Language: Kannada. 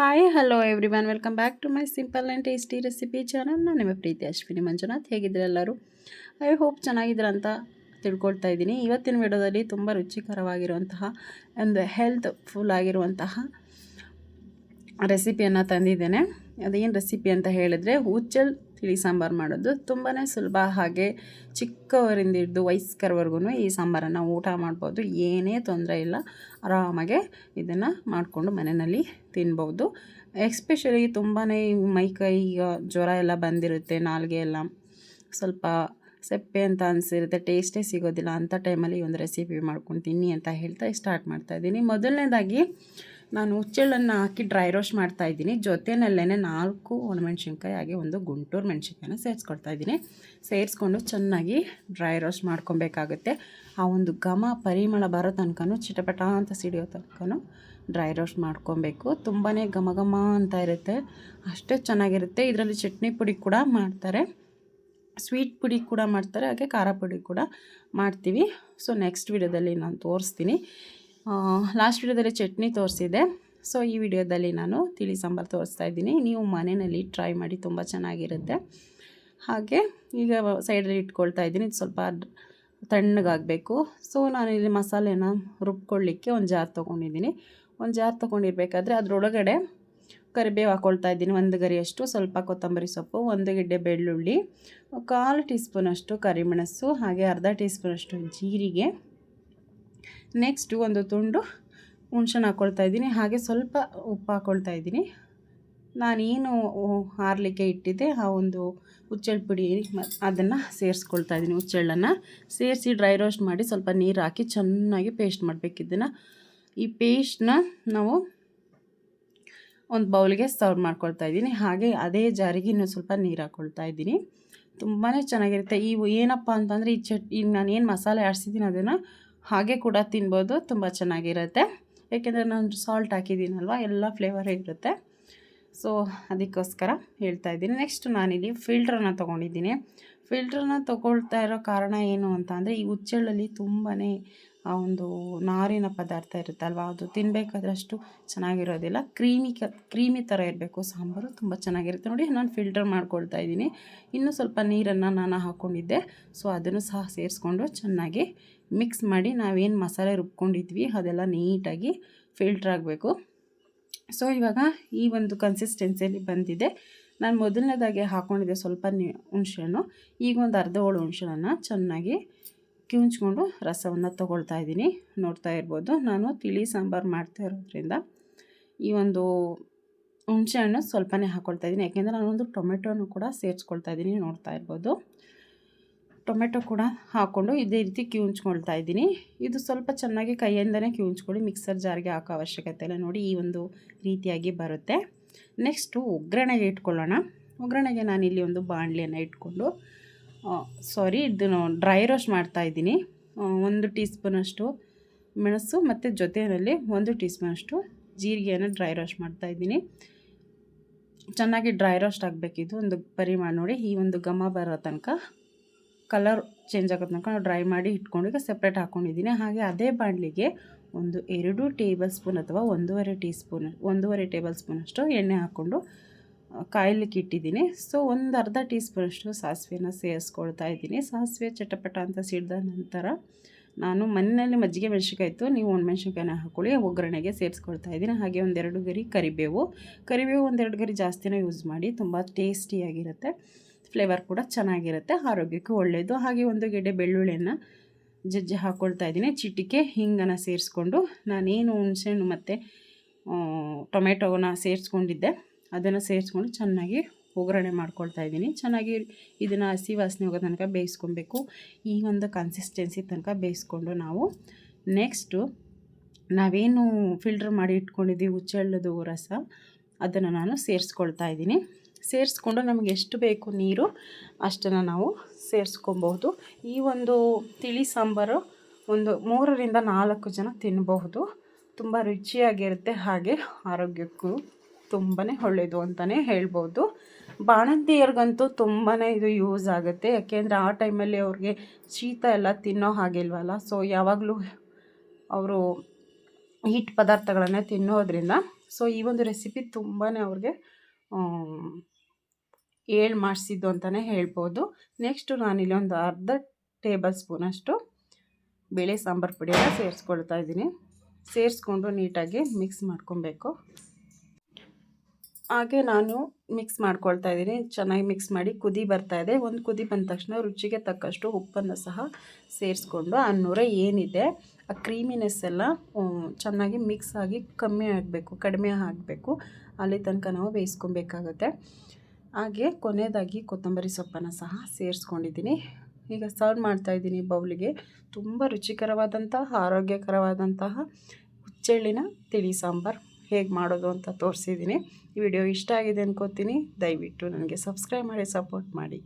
Hi hello everyone welcome back to my simple and tasty recipe channel ನಾನು ನಿಮ್ಮ ಪ್ರೀತಿ ಅಶ್ವಿನಿ ಮಂಜುನಾಥ್. ಹೇಗಿದ್ರೆ ಎಲ್ಲರೂ? ಐ ಹೋಪ್ ಚೆನ್ನಾಗಿದ್ದೀರ ಅಂತ ತಿಳ್ಕೊಳ್ತಾ ಇದ್ದೀನಿ. ಇವತ್ತಿನ ವಿಡಿಯೋದಲ್ಲಿ ತುಂಬ ರುಚಿಕರವಾಗಿರುವಂತಹ ಒಂದು ಹೆಲ್ತ್ ಫುಲ್ ಆಗಿರುವಂತಹ ರೆಸಿಪಿಯನ್ನು ತಂದಿದ್ದೇನೆ. ಅದೇನು ರೆಸಿಪಿ ಅಂತ ಹೇಳಿದರೆ, ಹುಚ್ಚಲ್ ತಿಳಿ ಸಾಂಬಾರು ಮಾಡೋದು ತುಂಬಾ ಸುಲಭ. ಹಾಗೆ ಚಿಕ್ಕವರಿಂದ ಹಿಡಿದು ವಯಸ್ಕರವರೆಗೂ ಈ ಸಾಂಬಾರನ್ನು ಊಟ ಮಾಡ್ಬೋದು. ಏನೇ ತೊಂದರೆ ಇಲ್ಲ. ಆರಾಮಾಗೆ ಇದನ್ನು ಮಾಡಿಕೊಂಡು ಮನೆಯಲ್ಲಿ ತಿನ್ಬೋದು. ಎಕ್ಸ್ಪೆಷಲಿ ತುಂಬಾ ಮೈ ಕೈ ಜ್ವರ ಎಲ್ಲ ಬಂದಿರುತ್ತೆ, ನಾಲ್ಗೆ ಎಲ್ಲ. ಸ್ವಲ್ಪ ಸೆಪ್ಪೆ ಅಂತ ಅನಿಸಿರುತ್ತೆ, ಟೇಸ್ಟೇ ಸಿಗೋದಿಲ್ಲ ಅಂಥ ಟೈಮಲ್ಲಿ ಒಂದು ರೆಸಿಪಿ ಮಾಡ್ಕೊಂಡು ತಿನ್ನಿ ಅಂತ ಹೇಳ್ತಾ ಸ್ಟಾರ್ಟ್ ಮಾಡ್ತಾಯಿದ್ದೀನಿ ಮೊದಲನೇದಾಗಿ ನಾನು ಹುಚ್ಚೆಳ್ಳನ್ನು ಹಾಕಿ ಡ್ರೈ ರೋಸ್ಟ್ ಮಾಡ್ತಾ ಇದ್ದೀನಿ. ಜೊತೆಯಲ್ಲೇ ನಾಲ್ಕು ಒಣಮೆಣ್ಸಿನ್ಕಾಯಿ, ಹಾಗೆ ಒಂದು ಗುಂಟೂರು ಮೆಣಸಿನ್ಕಾಯಿನ ಸೇರಿಸ್ಕೊಳ್ತಾ ಇದ್ದೀನಿ. ಸೇರಿಸ್ಕೊಂಡು ಚೆನ್ನಾಗಿ ಡ್ರೈ ರೋಸ್ಟ್ ಮಾಡ್ಕೊಬೇಕಾಗುತ್ತೆ. ಆ ಒಂದು ಘಮ ಪರಿಮಳ ಬರೋ ತನಕ ಚಿಟಪಟ ಅಂತ ಸಿಡಿಯೋ ತನಕ ಡ್ರೈ ರೋಸ್ಟ್ ಮಾಡ್ಕೊಬೇಕು. ತುಂಬಾ ಘಮ ಘಮ ಅಂತ ಇರುತ್ತೆ. ಅಷ್ಟೇ ಚೆನ್ನಾಗಿರುತ್ತೆ. ಇದರಲ್ಲಿ ಚಟ್ನಿ ಪುಡಿ ಕೂಡ ಮಾಡ್ತಾರೆ. ಸ್ವೀಟ್ ಪುಡಿ ಕೂಡ ಮಾಡ್ತಾರೆ. ಹಾಗೆ ಖಾರ ಪುಡಿ ಕೂಡ ಮಾಡ್ತೀವಿ. ಸೊ ನೆಕ್ಸ್ಟ್ ವಿಡಿಯೋದಲ್ಲಿ ನಾನು ತೋರಿಸ್ತೀನಿ. ಲಾಸ್ಟ್ ವಿಡಿಯೋದಲ್ಲಿ ಚಟ್ನಿ ತೋರಿಸಿದೆ ಸೊ ಈ ವಿಡಿಯೋದಲ್ಲಿ ನಾನು ತಿಳಿ ಸಾಂಬಾರು ತೋರಿಸ್ತಾ ಇದ್ದೀನಿ. ನೀವು ಮನೆಯಲ್ಲಿ ಟ್ರೈ ಮಾಡಿ ತುಂಬ ಚೆನ್ನಾಗಿರುತ್ತೆ. ಹಾಗೆ ಈಗ ಸೈಡಲ್ಲಿ ಇಟ್ಕೊಳ್ತಾ ಇದ್ದೀನಿ. ಸ್ವಲ್ಪ ತಣ್ಣಗಾಗಬೇಕು. ಸೊ ನಾನು ಇಲ್ಲಿ ಮಸಾಲೆನ ರುಬ್ಕೊಳ್ಳಿಕ್ಕೆ ಒಂದು ಜಾರ್ ತೊಗೊಂಡಿದ್ದೀನಿ. ಒಂದು ಜಾರ್ ತೊಗೊಂಡಿರ್ಬೇಕಾದ್ರೆ ಅದರೊಳಗಡೆ ಕರಿಬೇವು ಹಾಕ್ಕೊಳ್ತಾ ಇದ್ದೀನಿ. ಒಂದು ಗರಿಯಷ್ಟು ಸ್ವಲ್ಪ ಕೊತ್ತಂಬರಿ ಸೊಪ್ಪು, ಒಂದು ಗಿಡ್ಡೆ ಬೆಳ್ಳುಳ್ಳಿ, ಕಾಲು ಟೀ ಸ್ಪೂನಷ್ಟು ಕರಿಮೆಣಸು, ಹಾಗೆ ಅರ್ಧ ಟೀ ಸ್ಪೂನಷ್ಟು ಜೀರಿಗೆ ನೆಕ್ಸ್ಟು ಒಂದು ತುಂಡು ಹುಣ್ಸೆಹಣ್ಣು ಹಾಕ್ಕೊಳ್ತಾ ಇದ್ದೀನಿ. ಹಾಗೆ ಸ್ವಲ್ಪ ಉಪ್ಪು ಹಾಕ್ಕೊಳ್ತಾ ಇದ್ದೀನಿ. ನಾನೇನು ಹಾರಲಿಕ್ಕೆ ಇಟ್ಟಿದ್ದೆ, ಆ ಒಂದು ಹುಚ್ಚೆಳ್ಳು ಪುಡಿ ಅದನ್ನು ಸೇರಿಸ್ಕೊಳ್ತಾ ಇದ್ದೀನಿ ಹುಚ್ಚೆಳ್ಳನ್ನು. ಸೇರಿಸಿ ಡ್ರೈ ರೋಸ್ಟ್ ಮಾಡಿ ಸ್ವಲ್ಪ ನೀರು ಹಾಕಿ ಚೆನ್ನಾಗಿ ಪೇಸ್ಟ್ ಮಾಡಬೇಕಿದ್ದನ್ನು ಈ ಪೇಸ್ಟ್ನ ನಾವು ಒಂದು ಬೌಲ್ಗೆ ಸರ್ವ್ ಮಾಡ್ಕೊಳ್ತಾ ಇದ್ದೀನಿ. ಹಾಗೆ ಅದೇ ಜಾರಿಗೆ ಇನ್ನೂ ಸ್ವಲ್ಪ ನೀರು ಹಾಕ್ಕೊಳ್ತಾ ಇದ್ದೀನಿ. ತುಂಬಾ ಚೆನ್ನಾಗಿರುತ್ತೆ. ಈ ಏನಪ್ಪ ಅಂತಂದರೆ ಈ ಚಟ್, ಈಗ ನಾನು ಏನು ಮಸಾಲೆ ಆಡಿಸಿದ್ದೀನಿ ಅದನ್ನು ಹಾಗೆ ಕೂಡ ತಿನ್ಬೋದು, ತುಂಬ ಚೆನ್ನಾಗಿರುತ್ತೆ. ಏಕೆಂದರೆ ನಾನು ಸಾಲ್ಟ್ ಹಾಕಿದ್ದೀನಲ್ವ, ಎಲ್ಲ ಫ್ಲೇವರೇ ಇರುತ್ತೆ. ಸೊ ಅದಕ್ಕೋಸ್ಕರ ಹೇಳ್ತಾ ಇದ್ದೀನಿ. ನೆಕ್ಸ್ಟ್ ನಾನಿಲ್ಲಿ ಫಿಲ್ಟ್ರನ್ನ ತೊಗೊಂಡಿದ್ದೀನಿ. ಫಿಲ್ಟ್ರನ್ನ ತೊಗೊಳ್ತಾ ಇರೋ ಕಾರಣ ಏನು ಅಂತ ಅಂದರೆ, ಈ ಹುಚ್ಚೆಳ್ಳಲ್ಲಿ ತುಂಬಾ ಆ ಒಂದು ನಾರಿನ ಪದಾರ್ಥ ಇರುತ್ತಲ್ವ? ಅದು ತಿನ್ನಬೇಕಾದ್ರೆ ಅಷ್ಟು ಚೆನ್ನಾಗಿರೋದಿಲ್ಲ. ಕ್ರೀಮಿ ಕ, ಕ್ರೀಮಿ ಥರ ಇರಬೇಕು. ಸಾಂಬಾರು ತುಂಬ ಚೆನ್ನಾಗಿರುತ್ತೆ. ನೋಡಿ, ನಾನು ಫಿಲ್ಟರ್ ಮಾಡ್ಕೊಳ್ತಾ ಇದ್ದೀನಿ. ಇನ್ನೂ ಸ್ವಲ್ಪ ನೀರನ್ನು ನಾನು ಹಾಕ್ಕೊಂಡಿದ್ದೆ ಸೊ ಅದನ್ನು ಸಹ ಸೇರಿಸ್ಕೊಂಡು ಚೆನ್ನಾಗಿ ಮಿಕ್ಸ್ ಮಾಡಿ ನಾವೇನು ಮಸಾಲೆ ರುಬ್ಕೊಂಡಿದ್ವಿ, ಅದೆಲ್ಲ ನೀಟಾಗಿ ಫಿಲ್ಟ್ರ್ ಆಗಬೇಕು. ಸೊ ಇವಾಗ ಈ ಒಂದು ಕನ್ಸಿಸ್ಟೆನ್ಸಿಯಲ್ಲಿ ಬಂದಿದೆ. ನಾನು ಮೊದಲನೇದಾಗೆ ಹಾಕ್ಕೊಂಡಿದ್ದೆ ಸ್ವಲ್ಪ ನೀ, ಹುಣಸೆಹಣ್ಣು. ಈಗ ಒಂದು ಅರ್ಧ ಹೋಳು ಹುಣ್ಸೆಹಣ್ಣನ್ನು ಚೆನ್ನಾಗಿ ಕಿವುಚ್ಕೊಂಡು ರಸವನ್ನು ತಗೊಳ್ತಾ ಇದ್ದೀನಿ. ನೋಡ್ತಾ ಇರ್ಬೋದು. ನಾನು ತಿಳಿ, ಸಾಂಬಾರು ಮಾಡ್ತಾ ಇರೋದ್ರಿಂದ ಈ ಒಂದು ಹುಣಸೆಹಣ್ಣು ಸ್ವಲ್ಪನೇ ಹಾಕ್ಕೊಳ್ತಾ ಇದ್ದೀನಿ. ಯಾಕೆಂದರೆ ನಾನೊಂದು ಟೊಮೆಟೊನು ಕೂಡ ಸೇರಿಸ್ಕೊಳ್ತಾ ಇದ್ದೀನಿ. ನೋಡ್ತಾ ಇರ್ಬೋದು. ಟೊಮೆಟೊ ಕೂಡ ಹಾಕ್ಕೊಂಡು ಇದೇ ರೀತಿ ಕಿವುಂಚ್ಕೊಳ್ತಾ ಇದ್ದೀನಿ. ಇದು ಸ್ವಲ್ಪ ಚೆನ್ನಾಗಿ ಕೈಯಿಂದನೇ ಕಿವುಂಚ್ಕೊಳ್ಳಿ ಮಿಕ್ಸರ್ ಜಾರ್ಗೆ ಹಾಕೋ ಅವಶ್ಯಕತೆ ಇಲ್ಲ. ನೋಡಿ, ಈ ಒಂದು ರೀತಿಯಾಗಿ ಬರುತ್ತೆ. ನೆಕ್ಸ್ಟು ಒಗ್ಗರಣೆಗೆ ಇಟ್ಕೊಳ್ಳೋಣ. ಒಗ್ಗರಣೆಗೆ ನಾನಿಲ್ಲಿ ಒಂದು ಬಾಣಲಿಯನ್ನು ಇಟ್ಕೊಂಡು ಸಾರಿ ಇದನ್ನು ಡ್ರೈ ರೋಸ್ಟ್ ಮಾಡ್ತಾ ಇದ್ದೀನಿ. ಒಂದು ಟೀ ಸ್ಪೂನಷ್ಟು ಮೆಣಸು ಮತ್ತು ಜೊತೆಯಲ್ಲಿ ಒಂದು ಟೀ ಸ್ಪೂನಷ್ಟು ಜೀರಿಗೆಯನ್ನು ಡ್ರೈ ರೋಸ್ಟ್ ಮಾಡ್ತಾಯಿದ್ದೀನಿ ಚೆನ್ನಾಗಿ ಡ್ರೈ ರೋಸ್ಟ್ ಆಗಬೇಕಿದ್ದು ಒಂದು ಪರಿಮಾಣ ನೋಡಿ. ಈ ಒಂದು ಘಮ ಬರೋ ತನಕ ಕಲರ್ ಚೇಂಜ್ ಆಗೋ ತನಕ ಡ್ರೈ ಮಾಡಿ ಇಟ್ಕೊಂಡು ಈಗ ಸಪ್ರೇಟ್ ಹಾಕ್ಕೊಂಡಿದ್ದೀನಿ ಹಾಗೆ ಅದೇ ಬಾಣಲಿಗೆ ಒಂದು ಎರಡು ಟೇಬಲ್ ಸ್ಪೂನ್ ಅಥವಾ ಒಂದೂವರೆ ಟೀ ಸ್ಪೂನ್ ಒಂದೂವರೆ ಟೇಬಲ್ ಸ್ಪೂನಷ್ಟು ಎಣ್ಣೆ ಹಾಕ್ಕೊಂಡು ಕಾಯ್ಲಿಕ್ಕೆ ಇಟ್ಟಿದ್ದೀನಿ. ಸೊ ಒಂದು ಅರ್ಧ ಟೀ ಸ್ಪೂನಷ್ಟು ಸಾಸಿವೆನ ಸೇರಿಸ್ಕೊಳ್ತಾ ಇದ್ದೀನಿ. ಸಾಸಿವೆ ಚಟಪಟ ಅಂತ ಸಿಡಿದ ನಂತರ ನಾನು ಮನೆಯಲ್ಲಿ ಮಜ್ಜಿಗೆ ಮೆಣಸಿನ್ಕಾಯಿ ಇತ್ತು. ನೀವು ಒಂದು ಮೆಣಸಿನ್ಕಾಯಿನ ಹಾಕ್ಕೊಳ್ಳಿ ಒಗ್ಗರಣೆಗೆ ಸೇರಿಸ್ಕೊಳ್ತಾ ಇದ್ದೀನಿ. ಹಾಗೆ ಒಂದೆರಡು ಗರಿ ಕರಿಬೇವು. ಕರಿಬೇವು ಒಂದೆರಡು ಗರಿ ಜಾಸ್ತಿನೇ ಯೂಸ್ ಮಾಡಿ ತುಂಬ ಟೇಸ್ಟಿಯಾಗಿರುತ್ತೆ. ಫ್ಲೇವರ್ ಕೂಡ ಚೆನ್ನಾಗಿರುತ್ತೆ. ಆರೋಗ್ಯಕ್ಕೂ ಒಳ್ಳೆಯದು ಹಾಗೆ ಒಂದು ಗೆಡ್ಡೆ ಬೆಳ್ಳುಳ್ಳಿಯನ್ನು ಜಜ್ಜಿ ಹಾಕ್ಕೊಳ್ತಾ ಇದ್ದೀನಿ. ಚಿಟಿಕೆ, ಹಿಂಗನ್ನು ಸೇರಿಸ್ಕೊಂಡು ನಾನೇನು ಹುಣಸೆಹಣ್ಣು ಮತ್ತು ಟೊಮೆಟೊನ ಸೇರಿಸ್ಕೊಂಡಿದ್ದೆ. ಅದನ್ನು ಸೇರಿಸ್ಕೊಂಡು ಚೆನ್ನಾಗಿ ಒಗ್ಗರಣೆ ಮಾಡ್ಕೊಳ್ತಾ ಇದ್ದೀನಿ. ಚೆನ್ನಾಗಿ ಇದನ್ನು ಹಸಿ ವಾಸನೆ ಹೋಗೋ ತನಕ ಬೇಯಿಸ್ಕೊಬೇಕು. ಈ ಒಂದು ಕನ್ಸಿಸ್ಟೆನ್ಸಿ ತನಕ ಬೇಯಿಸ್ಕೊಂಡು ನಾವು ನೆಕ್ಸ್ಟು ನಾವೇನು ಫಿಲ್ಟ್ರ್ ಮಾಡಿ ಇಟ್ಕೊಂಡಿದ್ದೀವಿ, ಹುಚ್ಚೆಳ್ಳದು ರಸ, ಅದನ್ನು ನಾನು ಸೇರಿಸ್ಕೊಳ್ತಾ ಇದ್ದೀನಿ. ಸೇರಿಸ್ಕೊಂಡು ನಮಗೆ ಎಷ್ಟು ಬೇಕು ನೀರು ಅಷ್ಟನ್ನು ನಾವು ಸೇರಿಸ್ಕೊಬಹುದು. ಈ ಒಂದು ತಿಳಿ ಸಾಂಬಾರು ಒಂದು ಮೂರರಿಂದ ನಾಲ್ಕು ಜನ ತಿನ್ನಬಹುದು ತುಂಬ ರುಚಿಯಾಗಿರುತ್ತೆ, ಹಾಗೆ ಆರೋಗ್ಯಕ್ಕೂ. ತುಂಬಾ ಒಳ್ಳೆಯದು ಅಂತಲೇ ಹೇಳ್ಬೋದು. ಬಾಣಂತಿಯರಿಗಂತೂ ತುಂಬಾ ಇದು ಯೂಸ್ ಆಗುತ್ತೆ. ಯಾಕೆಂದರೆ ಆ ಟೈಮಲ್ಲಿ ಅವ್ರಿಗೆ ಶೀತ ಎಲ್ಲ ತಿನ್ನೋ ಹಾಗಿಲ್ವಲ್ಲ? ಸೊ ಯಾವಾಗಲೂ ಅವರು ಹೀಟ್ ಪದಾರ್ಥಗಳನ್ನೇ ತಿನ್ನೋದ್ರಿಂದ. ಸೊ ಈ ಒಂದು ರೆಸಿಪಿ ತುಂಬಾ ಅವ್ರಿಗೆ ಏಳು ಮಾಡಿಸಿದ್ದು ಅಂತಲೇ ಹೇಳ್ಬೋದು. ನೆಕ್ಸ್ಟು ನಾನಿಲ್ಲಿ ಒಂದು ಅರ್ಧ ಟೇಬಲ್ ಸ್ಪೂನಷ್ಟು ಬೇಳೆ ಸಾಂಬಾರು ಪುಡಿಯನ್ನು ಸೇರಿಸ್ಕೊಳ್ತಾ ಇದ್ದೀನಿ. ಸೇರಿಸ್ಕೊಂಡು ನೀಟಾಗಿ ಮಿಕ್ಸ್ ಮಾಡ್ಕೊಬೇಕು. ಹಾಗೆ ನಾನು ಮಿಕ್ಸ್ ಮಾಡ್ಕೊಳ್ತಾ ಇದ್ದೀನಿ. ಚೆನ್ನಾಗಿ ಮಿಕ್ಸ್ ಮಾಡಿ ಕುದಿ ಬರ್ತಾ ಇದೆ. ಒಂದು ಕುದಿ ಬಂದ ತಕ್ಷಣ ರುಚಿಗೆ ತಕ್ಕಷ್ಟು ಉಪ್ಪನ್ನು ಸಹ ಸೇರಿಸ್ಕೊಂಡು ಆ ನೂರ ಏನಿದೆ, ಆ ಕ್ರೀಮಿನೆಸ್ ಎಲ್ಲ ಚೆನ್ನಾಗಿ ಮಿಕ್ಸ್ ಆಗಿ ಕಮ್ಮಿ ಆಗಬೇಕು, ಕಡಿಮೆ ಆಗಬೇಕು. ಅಲ್ಲಿ ತನಕ ನಾವು ಬೇಯಿಸ್ಕೊಬೇಕಾಗುತ್ತೆ. ಹಾಗೆ ಕೊನೆಯದಾಗಿ ಕೊತ್ತಂಬರಿ ಸೊಪ್ಪನ್ನು ಸಹ ಸೇರಿಸ್ಕೊಂಡಿದ್ದೀನಿ. ಈಗ ಸರ್ವ್ ಮಾಡ್ತಾಯಿದ್ದೀನಿ ಬೌಲಿಗೆ. ತುಂಬ ರುಚಿಕರವಾದಂತಹ, ಆರೋಗ್ಯಕರವಾದಂತಹ, ಹುಚ್ಚೆಳ್ಳಿನ ತಿಳಿ ಸಾಂಬಾರು. ಹೇಗೆ ಮಾಡೋದು ಅಂತ ತೋರಿಸಿದ್ದೀನಿ. ಈ ವಿಡಿಯೋ ಇಷ್ಟ ಆಗಿದೆ ಅನ್ಕೋತೀನಿ. ದಯವಿಟ್ಟು ನನಗೆ ಸಬ್ಸ್ಕ್ರೈಬ್ ಮಾಡಿ, ಸಪೋರ್ಟ್ ಮಾಡಿ.